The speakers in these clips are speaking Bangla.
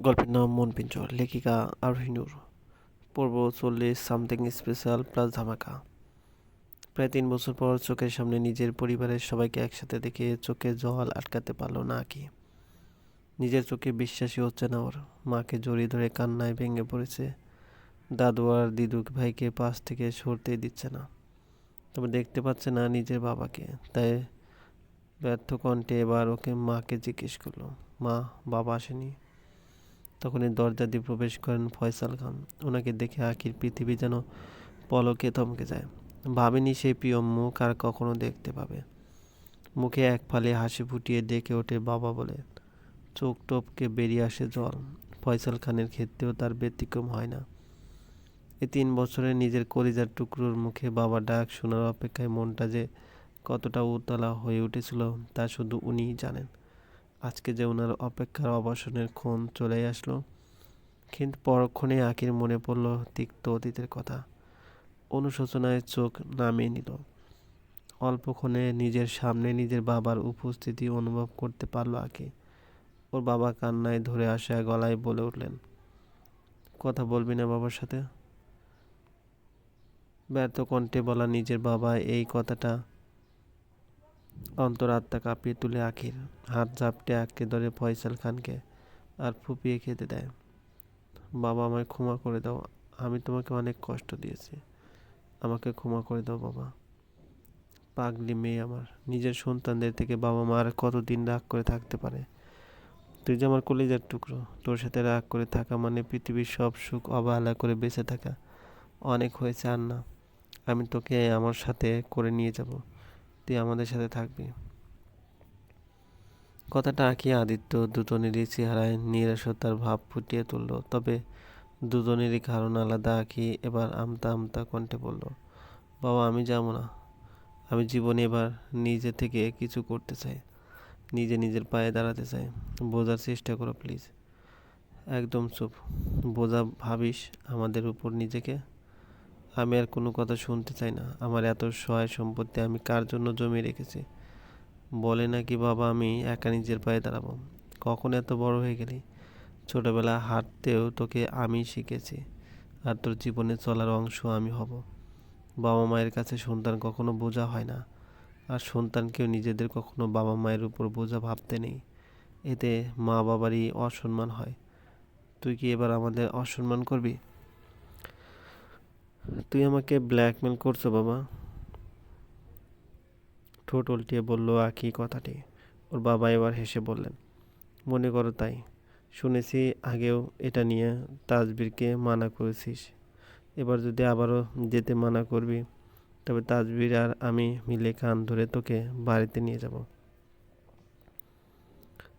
গল্পের নাম মন পিঞ্জর লেখিকা আরহিনুর পর্ব চল্লিশ, সামথিং স্পেশাল প্লাস ধামাকা। প্রায় তিন বছর পর চোখের সামনে নিজের পরিবারের সবাইকে একসাথে দেখে চোখে জল আটকাতে পারল না কি নিজের চোখে বিশ্বাসই হচ্ছে না ওর। মাকে জড়িয়ে ধরে কান্নায় ভেঙে পড়েছে। দাদু আর দিদুক ভাইকে পাশ থেকে সরতেই দিচ্ছে না। তবে দেখতে পাচ্ছে না নিজের বাবাকে। তাই ব্যর্থ কণ্ঠে এবার ওকে মাকে জিজ্ঞেস করল, মা, বাবা আসেনি? তখনই দরজা দিয়ে প্রবেশ করেন ফয়সাল খান। ওনাকে দেখে আখির পৃথিবী যেন পলকে থমকে যায়। ভাবেনি সেই প্রিয় মুখ আর কখনো দেখতে পাবে। মুখে এক ফালে হাসি ফুটিয়ে ডেকে ওঠে বাবা বলে, চোখ টপকে বেরিয়ে আসে জল। ফয়সাল খানের ক্ষেত্রেও তার ব্যতিক্রম হয় না। এই তিন বছরে নিজের কলিজার টুকরোর মুখে বাবা ডাক শোনার অপেক্ষায় মনটা যে কতটা উতলা হয়ে উঠেছিল তা শুধু উনিই জানেন। আজকে যে ওনার অপেক্ষার অবসানের ক্ষণ চলে আসলো। কিন্তু পরক্ষণে আখির মনে পড়ল তিক্ত অতীতের কথা। অনুশোচনায় চোখ নামিয়ে নিল। অল্পক্ষণে নিজের সামনে নিজের বাবার উপস্থিতি অনুভব করতে পারল আঁকি ওর বাবা কান্নায় ধরে আসা গলায় বলে উঠলেন, কথা বলবি না বাবার সাথে? ব্যর্থ কণ্ঠে বলা নিজের বাবা এই কথাটা অন্তরাত্মা কাঁপিয়ে তুলে আখির হাত ঝাপটে আঁকড়ে ধরে ফয়সাল খানকে আর ফুপিয়ে খেতে দেয়। বাবা আমায় ক্ষমা করে দাও, আমি তোমাকে অনেক কষ্ট দিয়েছি। আমাকে ক্ষমা করে দাও বাবা। পাগলি মেয়ে আমার, নিজের সন্তানদের থেকে বাবা মা আর কতদিন রাগ করে থাকতে পারে? তুই যে আমার কলিজার টুকরো, তোর সাথে রাগ করে থাকা মানে পৃথিবীর সব সুখ অবহেলা করে বেঁচে থাকা। অনেক হয়েছে আর না আমি তোকে আমার সাথে করে নিয়ে যাব। তুই আমাদের সাথে থাকবি। কথাটা আঁকি আদিত্য দুজনেরই চেহারায় নিরাশতার ভাব ফুটিয়ে তুলল, তবে দুজনেরই কারণ আলাদা আঁকি এবার আমতা আমতা কণ্ঠে বলল, বাবা, আমি যাব না। আমি জীবনে এবার নিজে থেকে কিছু করতে চাই। নিজে নিজের পায়ে দাঁড়াতে চাই। বোঝার চেষ্টা করো, প্লিজ। একদম চুপ। বোঝা ভাবিস আমাদের উপর নিজেকে আমি আর কোনো কথা শুনতে চাই না। আমার এত সহায় সম্পত্তি আমি কার জন্য জমিয়ে রেখেছি? বলে নাকি বাবা, আমি একা নিজের পায়ে দাঁড়াবো। কখন এত বড় হয়ে গেলি? ছোটবেলা হাঁটতেও তোকে আমি শিখেছি, আর তোর জীবনে চলার অংশ আমি হব। বাবা মায়ের কাছে সন্তান কখনো বোঝা হয় না, আর সন্তানকেও নিজেদের কখনো বাবা মায়ের উপর বোঝা ভাবতে নেই। এতে মা বাবারই অসম্মান হয়। তুই কি এবার আমাদের অসম্মান করবি? তুই আমাকে ব্ল্যাকমেল করছ, বাবা। ঠোঁট উল্টিয়ে বলল আখি কথাটি। ওর বাবা এবার হেসে বললেন, মনে করো তাই। শুনেছি আগেও এটা নিয়ে তাজবিরকে মানা করেছিস। এবার যদি আবারও যেতে মানা করবি, তবে তাজবির আর আমি মিলে কান ধরে তোকে বাড়িতে নিয়ে যাব।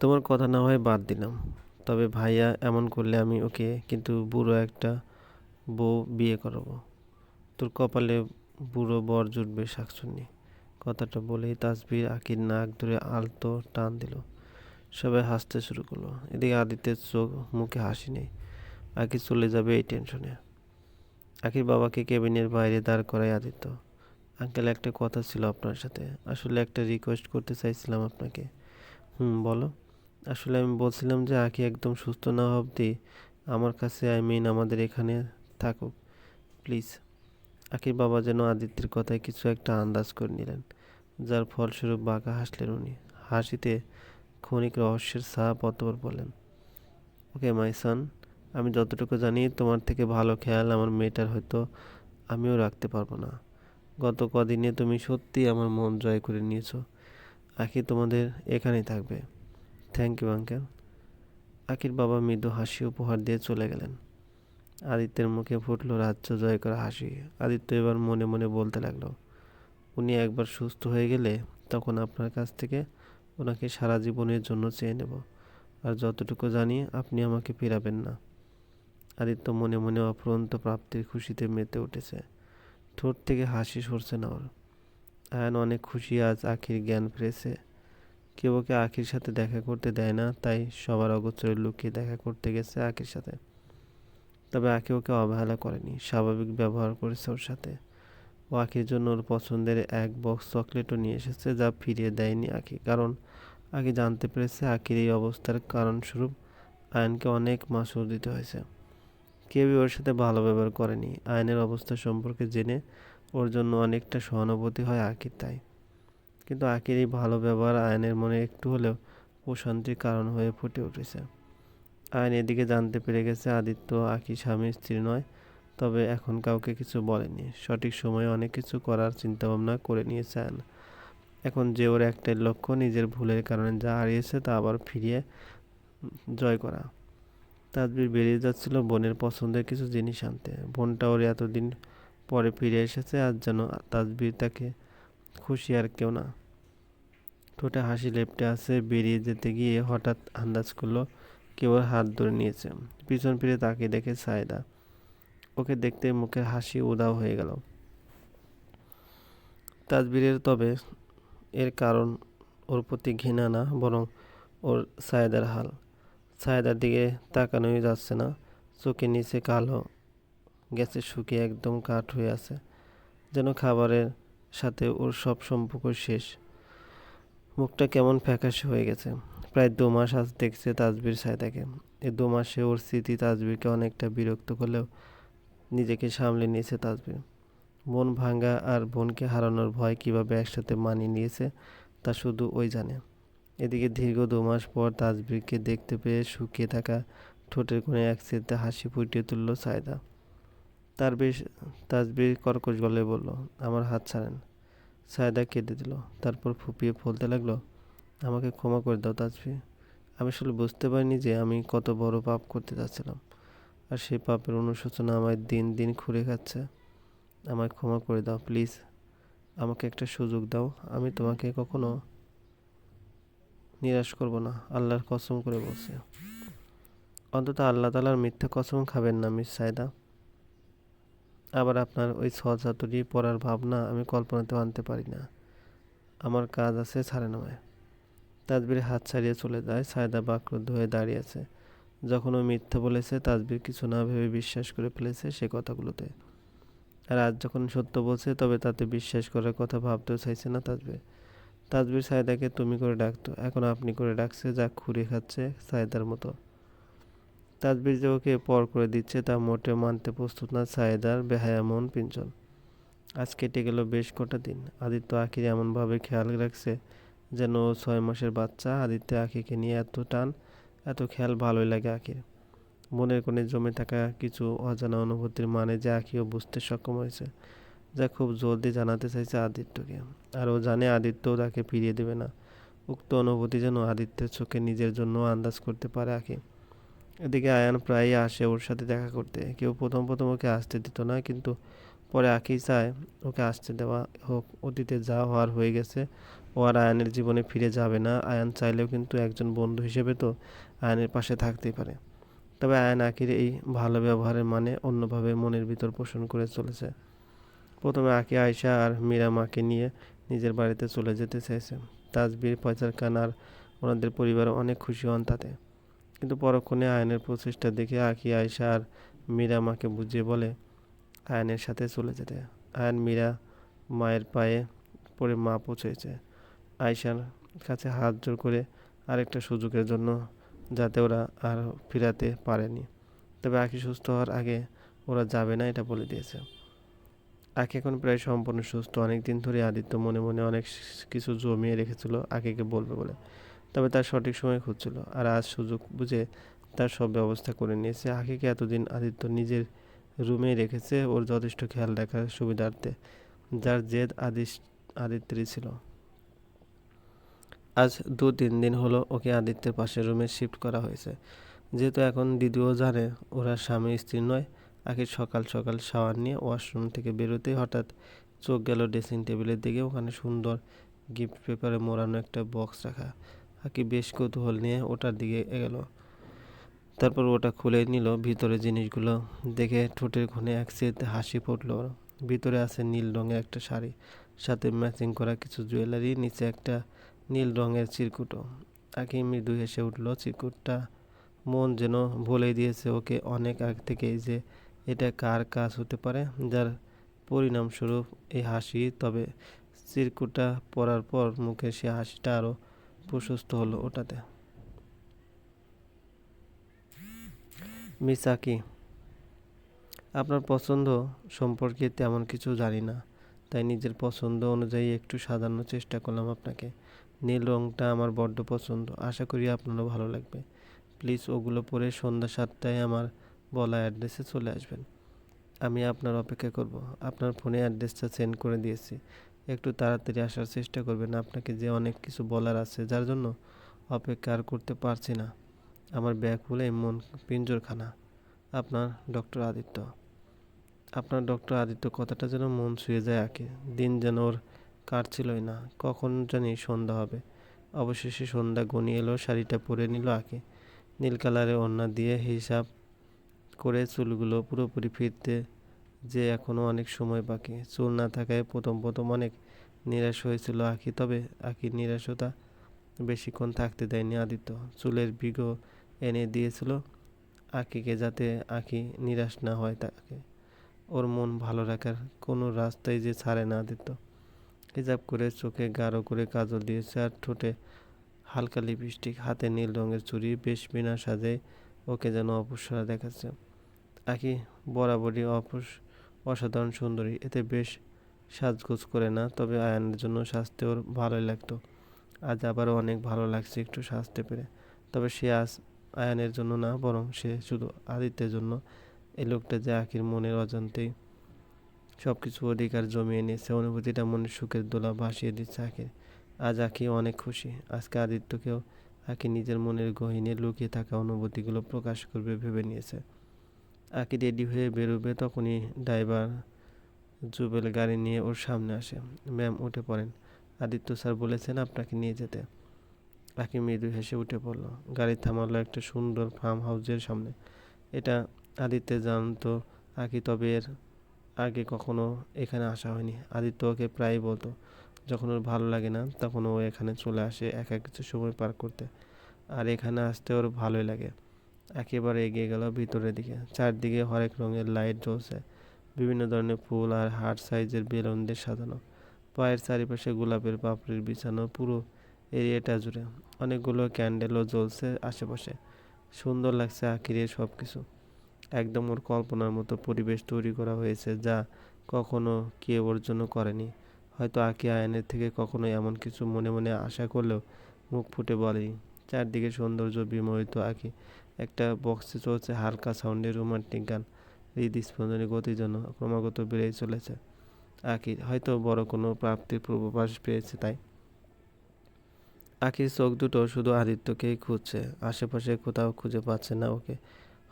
তোমার কথা না হয় বাদ দিলাম। তবে ভাইয়া এমন করলে আমি ওকে কিন্তু বুড়ো একটা বউ বিয়ে করাবো। তোর কপালে বুড়ো বর জুটবে শাকসুন্নি কথাটা বলেই তাসবির আকির নাক ধরে আলতো টান দিল। সবাই হাসতে শুরু করল। এদিকে আদিত্যের চোখ মুখে হাসি নেই। আকি চলে যাবে এই টেনশনে। আখির বাবাকে কেবিনের বাইরে দাঁড় করায় আদিত্য। আঙ্কেল, একটা কথা ছিল আপনার সাথে। আসলে একটা রিকোয়েস্ট করতে চাইছিলাম আপনাকে। হুম, বলো। আসলে আমি বলছিলাম যে আঁকি একদম সুস্থ না অবধি আমার কাছে আই মিন আমাদের এখানে থাকুক। প্লিজ আখির বাবা যেন আদিত্যের কথায় কিছু একটা আন্দাজ করে নিলেন, যার ফলস্বরূপ বাঁকা হাসলেন উনি। হাসিতে ক্ষণিক রহস্যের সাপ অতবার বলেন ওকে, মাই সান, আমি যতটুকু জানি, তোমার থেকে ভালো খেয়াল আমার মেয়েটার হয়তো আমিও রাখতে পারব না। গত কদিনে তুমি সত্যি আমার মন জয় করে নিয়েছো। আখি তোমাদের এখানেই থাকবে। Thank you, uncle. আখির বাবা মৃদু হাসি উপহার দিয়ে চলে গেলেন। আদিত্যের মুখে ফুটলো রাজ্য জয় করা হাসি। আদিত্য এবার মনে মনে বলতে লাগল, উনি একবার সুস্থ হয়ে গেলে তখন আপনার কাছ থেকে ওনাকে সারা জীবনের জন্য চেয়ে নেব। আর যতটুকু জানি আপনি আমাকে ফেরাবেন না। আদিত্য মনে মনে অফুরন্ত প্রাপ্তির খুশিতে মেতে উঠেছে। ঠোঁট থেকে হাসি সরছে না ওর। আয়ন অনেক খুশি আজ আখির জ্ঞান ফিরেছে। কেউ ওকে আখির সাথে দেখা করতে দেয় না, তাই সবার অগোচরে লুকিয়ে দেখা করতে গেছে আখির সাথে। তবে আঁকি ওকে অবহেলা করেনি। স্বাভাবিক ব্যবহার করেছে ওর সাথে। ও আঁকির জন্য ওর পছন্দের এক বক্স চকলেটও নিয়ে এসেছে যা ফিরিয়ে দেয়নি আঁকি কারণ আগে জানতে পেরেছে আঁকির এই অবস্থার কারণস্বরূপ আয়নকে অনেক মাসুল দিতে হয়েছে। কেউই ওর সাথে ভালো ব্যবহার করেনি। আয়নের অবস্থা সম্পর্কে জেনে ওর জন্য অনেকটা সহানুভূতি হয় আঁকির তাই। কিন্তু আকির এই ভালো ব্যবহার আয়নের মনে একটু হলেও প্রশান্তির কারণ হয়ে ফুটে উঠেছে। আয়ন এদিকে জানতে পেরে গেছে আদিত্য আকি স্বামী স্ত্রী নয়, তবে এখন কাউকে কিছু বলেনি। সঠিক সময়ে অনেক কিছু করার চিন্তাভাবনা করে নিয়েছে আয়ন এখন যে ওর একটাই লক্ষ্য, নিজের ভুলের কারণে যা হারিয়েছে তা আবার ফিরিয়ে জয় করা। তাজবির বেরিয়ে যাচ্ছিল বোনের পছন্দের কিছু জিনিস আনতে। বোনটা ওর এতদিন পরে ফিরে এসেছে, আজ যেন তাজবির তাকে খুশি আর কেউ না। ঠোঁটে হাসি লেপটে আছে, বেরিয়ে যেতে গিয়ে হঠাৎ আন্দাজ করল কেউ হাত ধরে নিয়েছে। পিছন ফিরে তাকে দেখে সায়দা। ওকে দেখতে মুখের হাসি উদাও হয়ে গেল। তাজবিরের তবে এর কারণ ওর প্রতি ঘৃণা না, বরং ওর সায়দার হাল। সায়দার দিকে তাকানোই যাচ্ছে না। চোখের নিচে কালো গেছে শুকিয়ে একদম কাঠ হয়ে আছে। যেন খাবারের সাথে ওর সব সম্পর্ক শেষ। মুখটা কেমন ফ্যাকাশে হয়ে গেছে। প্রায় দু মাস আজ দেখছে তাজবির সায়দাকে। এই দু মাসে ওর স্মৃতি তাজবিরকে অনেকটা বিরক্ত করলেও নিজেকে সামলে নিয়েছে তাজবির। মন ভাঙ্গা আর বোনকে হারানোর ভয় কীভাবে একসাথে মানিয়ে নিয়েছে, তা শুধু ওই জানে। এদিকে দীর্ঘ দু মাস পর তাজবিরকে দেখতে পেয়ে শুকিয়ে থাকা ঠোঁটের কোণে এক সিদ্ধে হাসি ফুটিয়ে তুলল সায়দা। তার বেশ, তাজবির কর্কশ গলে বলল, আমার হাত ছাড়েন। সায়দা কেঁদে দিল, তারপর ফুপিয়ে বলতে লাগল আমাকে ক্ষমা করে দাও তাজবির আমি আসলে বুঝতে পারিনি যে আমি কত বড় পাপ করতে যাচ্ছিলাম। আর সেই পাপের অনুশোচনা আমায় দিন দিন খুঁড়ে খাচ্ছে। আমায় ক্ষমা করে দাও, প্লিজ। আমাকে একটা সুযোগ দাও। আমি তোমাকে কখনো নিরাশ করব না। আল্লাহর কসম করে বলছি। অন্তত আল্লাহ তালার মিথ্যা কসম খাবেন না, মিস সাইদা আবার আপনার ওই সজাতুরি পড়ার ভাবনা আমি কল্পনাতেও আনতে পারি না। আমার কাজ আছে ছাড়ে নয় তাজবির হাত ছাড়িয়ে চলে যায়, সায়দা বাক্রুদ্ধ হয়ে দাঁড়িয়ে আছে। যখন ও মিথ্যা বলেছে, তাজবির কিছু না ভেবে বিশ্বাস করে ফেলেছে সে কথাগুলোতে। আর আজ যখন সত্য বলছে, তবে তাতে বিশ্বাস করার কথা ভাবতেও চাইছে না তাজবির। তাজবির সায়দাকে, তুমি করে ডাকতো, এখন আপনি করে ডাকছে, যা খুঁড়ে খাচ্ছে সায়দার মতো। তাজবির যে ওকে পর করে দিচ্ছে, তা মোটে মানতে প্রস্তুত না সায়দার বেহায়া মন পিঞ্চল আজ কেটে গেল বেশ কটা দিন। আদিত্য আখির এমনভাবে খেয়াল রাখছে যেন ছয় মাসের বাচ্চা আদিত্য আখিকে নিয়ে এত টান, এত খেয়াল ভালোই লাগে আখির। মনের কোণে জমে থাকা কিছু অজানা অনুভূতির মানে যে আখিও বুঝতে সক্ষম হয়েছে, যা খুব জলদি জানাতে চাইছে আদিত্যকে। আর ও জানে আদিত্যও তাকে ফিরিয়ে দেবে না। উক্ত অনুভূতি যেন আদিত্যের চোখে নিজের জন্য আন্দাজ করতে পারে আঁকি এদিকে আয়ান প্রায়ই আসে ওর সাথে দেখা করতে। কেউ প্রথম প্রথম ওকে আসতে দিত না, কিন্তু পরে আঁকি চায় ওকে আসতে দেওয়া হোক, অতীতে যা হওয়ার হয়ে গেছে ও আর আয়ানের জীবনে ফিরে যাবে না। আয়ান চাইলেও কিন্তু একজন বন্ধু হিসেবে তো আয়ানের পাশে থাকতেই পারে। তবে আয়ান আকির এই ভালো ব্যবহারের মানে অন্যভাবে মনের ভিতর পোষণ করে চলেছে। প্রথমে আঁকি আয়সা আর মীরা মাকে নিয়ে নিজের বাড়িতে চলে যেতে চাইছে। তাজবির পয়সার খান আর ওনাদের পরিবার অনেক খুশি হন তাতে। কিন্তু পরক্ষণে আয়নের প্রচেষ্টা দেখে আঁকি আয়সা আর মীরা মাকে বুঝিয়ে বলে, আয়নের সাথে চলে যেতে। আয়ন মীরা মায়ের পায়ে পড়ে মা পৌঁছেছে। আয়সার কাছে হাত জোর করে আরেকটা সুযোগের জন্য যাতে ওরা আর ফিরাতে পারেনি। তবে আঁকি সুস্থ হওয়ার আগে ওরা যাবে না, এটা বলে দিয়েছে। আঁকি এখন প্রায় সম্পূর্ণ সুস্থ। অনেক দিন ধরে আদিত্য মনে মনে অনেক কিছু জমিয়ে রেখেছিল আঁকিকে বলবে বলে। তবে তার সঠিক সময় খুঁজছিল আর আজ সুযোগ বুঝে তার সব ব্যবস্থা করে নিয়েছে। আঁকিকে এতদিন আদিত্য নিজের রুমেই রেখেছে, ওর যথেষ্ট খেয়াল রাখার সুবিধার্থে, যার জেদ আদিস আদিত্যেরই ছিল। আজ দু তিন দিন হলো ওকে আদিত্যের পাশের রুমে শিফট করা হয়েছে। যেহেতু এখন দিদিও জানে, ওরা স্বামী স্ত্রী নয়, আগে সকাল সকাল শাওয়ার নিয়ে ওয়াশরুম থেকে বেরোতেই হঠাৎ চোখ গেল ড্রেসিং টেবিলের দিকে, ওখানে সুন্দর গিফট পেপারে মোড়ানো একটা বক্স রাখা। আকি বেশ কৌতূহল নিয়ে ওটার দিকে গেল তারপর ওটা খুলে নিল ভিতরে জিনিসগুলো দেখে ঠোঁটের ঘুনে এক সেট হাসি ফুটল ভিতরে আছে নীল রঙের একটা শাড়ি, সাথে ম্যাচিং করা কিছু জুয়েলারি নিচে একটা নীল রঙের চিরকুটও আকি মৃদু হেসে উঠল, চিরকুটটা মন যেন বলেই দিয়েছে ওকে অনেক আগ থেকেই যে এটা কার কাজ হতে পারে, যার পরিণামস্বরূপ এই হাসি। তবে চিরকুটটা পরার পর মুখে সে হাসিটা আরও প্রশস্ত হলো ওটাতে। মিস আকি আপনার পছন্দ সম্পর্কে তেমন কিছু জানি না, তাই নিজের পছন্দ অনুযায়ী একটু সাজানোর চেষ্টা করলাম আপনাকে। নীল রঙটা আমার বড্ড পছন্দ। আশা করি আপনারও ভালো লাগবে। প্লিজ ওগুলো পরে সন্ধ্যা সাতটায় আমার বলা অ্যাড্রেসে চলে আসবেন। আমি আপনার অপেক্ষা করব। আপনার ফোনে অ্যাড্রেসটা সেন্ড করে দিয়েছি। একটু তাড়াতাড়ি আসার চেষ্টা করবেন। আপনাকে যে অনেক কিছু বলার আছে, যার জন্য অপেক্ষা আর করতে পারছি না। আমার ব্যাগ খুলে মন পিঞ্জরখানা। আপনার ডক্টর আদিত্য। আপনার ডক্টর আদিত্য কথাটা যেন মন ছুঁয়ে যায় আঁকে। দিন যেন ওর কাটছিলই না, কখন জানি সন্ধ্যা হবে। অবশেষে সন্ধ্যা গনিয়ে এলো, শাড়িটা পরে নিল আঁকে। নীল কালারের ওড়না দিয়ে হিসাব করে চুলগুলো পুরোপুরি ফিরতে যে এখনও অনেক সময় বাকি। চুল না থাকায় প্রথম প্রথম অনেক নিরাশ হয়েছিল আঁকি, তবে আঁকির নিরাশতা বেশিক্ষণ থাকতে দেয়নি আদিত্য। চুলের বিগো এনে দিয়েছিল আঁকিকে যাতে আঁকি নিরাশ না হয় তাকে। ওর মন ভালো রাখার কোনো রাস্তাই যে ছাড়ে না আদিত্য। হিজাব করে চোখে গাঢ় করে কাজল দিয়েছে আর ঠোঁটে হালকা লিপস্টিক, হাতে নীল রঙের চুড়ি, বেশ বিনা সাজে ওকে যেন অপসরা দেখাচ্ছে। আঁকি বরাবরই অপস অসাধারণ সুন্দরী, এতে বেশ সাজগোজ করে না, তবে আয়নের জন্য সাজতে ওর ভালোই লাগতো। আজ আবারও অনেক ভালো লাগছে একটু সাজতে পেরে, তবে সে আজ আয়ানের জন্য না, বরং সে শুধু আদিত্যের জন্য। এই লোকটা যে আখির মনের অজান্তেই সব কিছু অধিকার জমিয়ে নিয়েছে। অনুভূতিটা মনের সুখের দোলা ভাসিয়ে দিচ্ছে আখির। আজ আখি অনেক খুশি। আজকে আদিত্যকেও আখি নিজের মনের গহিনে লুকিয়ে থাকা অনুভূতিগুলো প্রকাশ করবে ভেবে নিয়েছে। আঁকি রেডি হয়ে বেরোবে তখনই ড্রাইভার জুবেল গাড়ি নিয়ে ওর সামনে আসে। ম্যাম উঠে পড়েন। আদিত্য স্যার বলেছেন আপনাকে নিয়ে যেতে। আঁকি মৃদু হেসে উঠে পড়ল। গাড়ি থামালো একটা সুন্দর ফার্ম হাউসের সামনে। এটা আদিত্য জানতো আঁকি তবে এর আগে কখনো এখানে আসা হয়নি। আদিত্য ওকে প্রায়ই বলতো, যখন ওর ভালো লাগে না, তখন ও এখানে চলে আসে একা কিছু সময় পার করতে। আর এখানে আসতে ওর ভালোই লাগে। একেবারে এগিয়ে গেল ভিতরের দিকে। চারদিকে হরেক রঙের লাইট জ্বলছে। বিভিন্ন ধরনের ফুল আর হার্ট সাইজের বেলুন দিয়ে সাজানো। পায়ের চারিপাশে গোলাপের পাপড়ির বিছানো পুরো এরিয়াটা জুড়ে। অনেকগুলো ক্যান্ডেলও জ্বলছে আশেপাশে। সুন্দর লাগছে আখিরের সব কিছু একদম ওর কল্পনার মতো পরিবেশ তৈরি করা হয়েছে যা কখনো কেউ ওর জন্য করেনি। হয়তো আঁকি আয়নের থেকে কখনো এমন কিছু মনে মনে আশা করলেও মুখ ফুটে বলেনি চারদিকে সৌন্দর্য বিমোহিত আঁকি। একটা বক্সে চলছে হালকা সাউন্ডে রোমান্টিক গান। হৃদস্পন্দনের গতি যেন ক্রমাগত বেড়েই চলেছে। আঁকি, হয়তো বড় কোনো প্রাপ্তির পূর্বাভাস পেয়েছে তাই। আঁকির চোখ দুটো শুধু আদিত্যকেই খুঁজছে। আশেপাশে কোথাও খুঁজে পাচ্ছে না ওকে।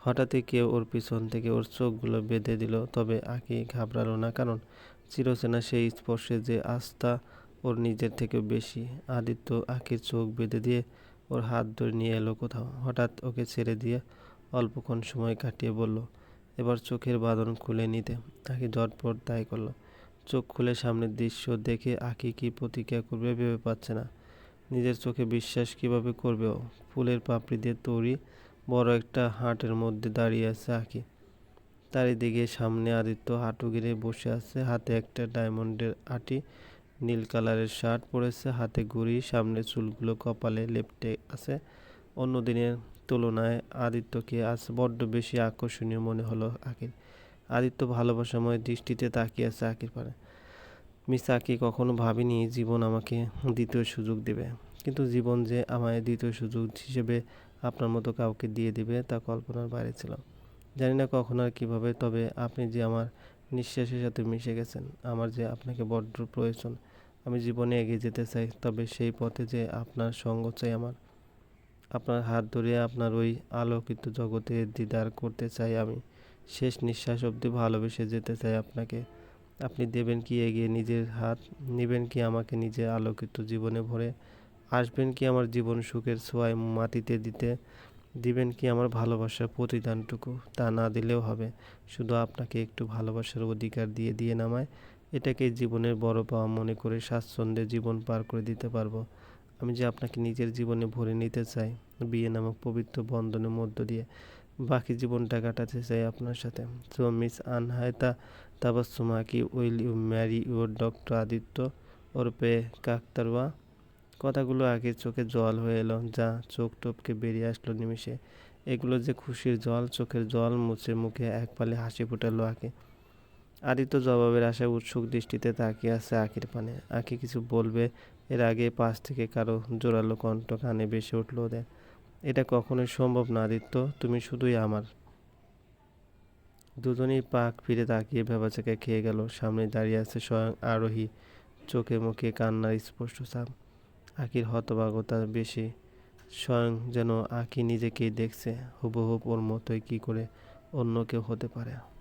হঠাৎই কেউ ওর পিছন থেকে ওর চোখগুলো বেঁধে দিল, তবে আঁকি ঘাবড়ালো না। কারণ চিরচেনা সেই স্পর্শে যে আস্থা ওর নিজের থেকে বেশি। আদিত্য আঁকির চোখ বেঁধে দিয়ে ওর হাত ধরে নিয়ে এলো কোথাও। হঠাৎ ওকে ছেড়ে দিয়ে অল্পক্ষণ সময় কাটিয়ে বলল, এবার চোখের বাঁধন খুলে নিতে। আঁকি ঝটপট তাই করল। চোখ খুলে সামনের দৃশ্য দেখে আঁকি কী প্রতিক্রিয়া করবে ভেবে পাচ্ছে না। নিজের চোখে বিশ্বাস কীভাবে করবে ও? ফুলের পাপড়ি দিয়ে তৈরি বড় একটা হাটের মধ্যে দাঁড়িয়ে আছে আঁকি। চারিদিকে সামনে আদিত্য হাঁটু গিরে বসে আছে। হাতে একটা ডায়মন্ডের আটি, নীল কালারের শার্ট পরেছে। হাতে ঘুড়ি, সামনে চুলগুলো কপালে লেপটে আছে। অন্য দিনের তুলনায় আদিত্যকে আজ বড্ড বেশি আকর্ষণীয় মনে হলো আকির। আদিত্য ভালোবাসাময় দৃষ্টিতে তাকিয়ে আছে আকির পারে মিস আকি, কখনো ভাবিনি, জীবন আমাকে দ্বিতীয় সুযোগ দেবে। কিন্তু জীবন যে আমায় দ্বিতীয় সুযোগ হিসেবে আপনার মতো কাউকে দিয়ে দিবে তা কল্পনার বাইরে ছিল। জানি না কখন আর কীভাবে, তবে আপনি যে আমার নিঃশ্বাসের সাথে মিশে গেছেন, আমার যে আপনাকে বড্ড প্রয়োজন, আমি জীবনে এগিয়ে যেতে চাই, তবে সেই পথে যে আপনার সঙ্গ চাই আমার, আপনার হাত ধরে আপনার ওই আলোকিত জগতে দিদার করতে চাই আমি, শেষ নিঃশ্বাস অবধি ভালোবেসে যেতে চাই আপনাকে। আপনি দেবেন কি এগিয়ে নিজের হাত, নেবেন কি আমাকে নিজের আলোকিত জীবনে ভরে আসবেন কি আমার জীবন সুখের ছোঁয়ায় মাটিতে দিতে? দিবেন কি আমার ভালোবাসার প্রতিদানটুকু? তা না দিলেও হবে। শুধু আপনাকে একটু ভালোবাসার অধিকার দিয়ে দিয়ে নামায়। এটাকে জীবনের বড় পাওয়া মনে করে স্বাচ্ছন্দ্যে জীবন পার করে দিতে পারব। আমি যে আপনাকে নিজের জীবনে ভরে নিতে চাই, বিয়ে নামক পবিত্র বন্ধনের মধ্য দিয়ে। বাকি জীবনটা কাটাতে চাই আপনার সাথে। সো মিস আনহায়তা তাবাসুমা কি will you marry your doctor Aditya ওরপে কাকতারওয়া? কথাগুলো আখির চোখে জল হয়ে এলো, যা চোখ টপকে বেরিয়ে আসলো নিমিষে। এগুলো যে খুশির জল, চোখের জল মুছে মুখে এক পালে হাসি ফুটালো আঁকি। আদিত্য জবাবের আশায় উৎসুক দৃষ্টিতে তাকিয়ে আছে আখির পানে। আঁকি কিছু বলবে, এর আগে পাশ থেকে কারও জোরালো কণ্ঠ কানে ভেসে উঠল ওদের। এটা কখনোই সম্ভব না, আদিত্য, তুমি শুধুই আমার। দুজনেই পাক ফিরে তাকিয়ে ভেবাচাকে খেয়ে গেল। সামনে দাঁড়িয়ে আছে স্বয়ং আরোহী। চোখে মুখে কান্নার স্পষ্ট ছাপ। আখির হতভাগতা বেশি। স্বয়ং যেন আঁকি নিজেকেই দেখছে, হুবহু ওর মতোই কী করে অন্য কেউ হতে পারে।